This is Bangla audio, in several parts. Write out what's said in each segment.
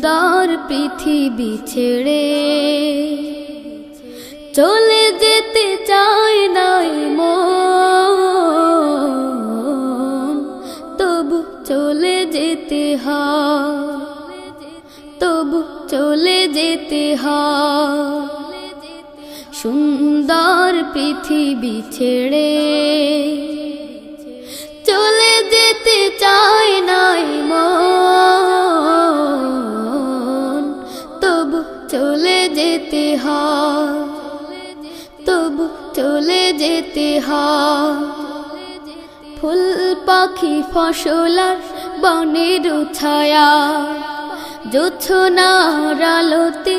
সুন্দর পৃথিবী ছেড়ে চলে যেতে চায় নাই মন। তবু চলে যেতে হয়, তবু চলে যেতে হয়। সুন্দর পৃথিবী ছেড়ে যেতে তবু চলে যেতে ফুল পাখি ফসলার বনের ছায়া। জোছনার আলোতে,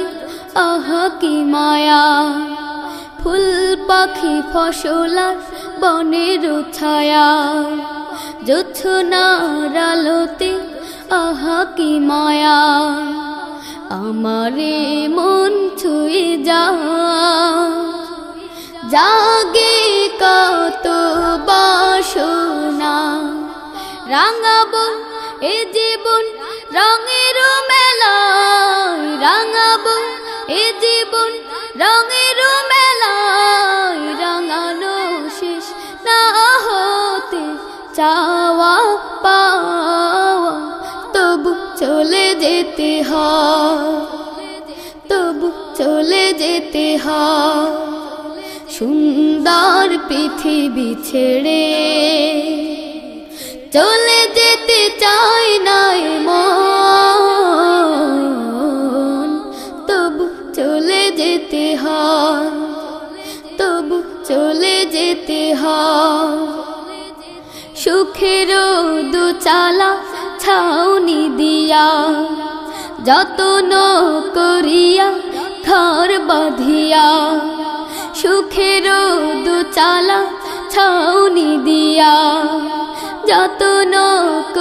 আহা, কি মায়া। ফুল পাখি ফসলার বনের ছায়া। জোছনার আলোতে, আহা, কি মায়া। আমারে ছুঁয়ে যা। জাগে কত বাসনা। রাঙাবো এ জীবন রঙের মেলায়। রাঙাবো এ জীবন রঙের মেলায়। রাঙানো শেষ না হতে চাওয়া পাওয়া। তবু চলে যেতে হয়। চলে যেতে হয়। সুন্দর পৃথিবী ছেড়ে চলে যেতে চাই নাই মন চলে যেতে তবু চলে যেতে হয়। সুখের দুচালা ছাউনি দিয়া যতন করিয়া ঘর বাঁধিয়া সুখের দুচালা ছাউনি দিয়া যত করিয়া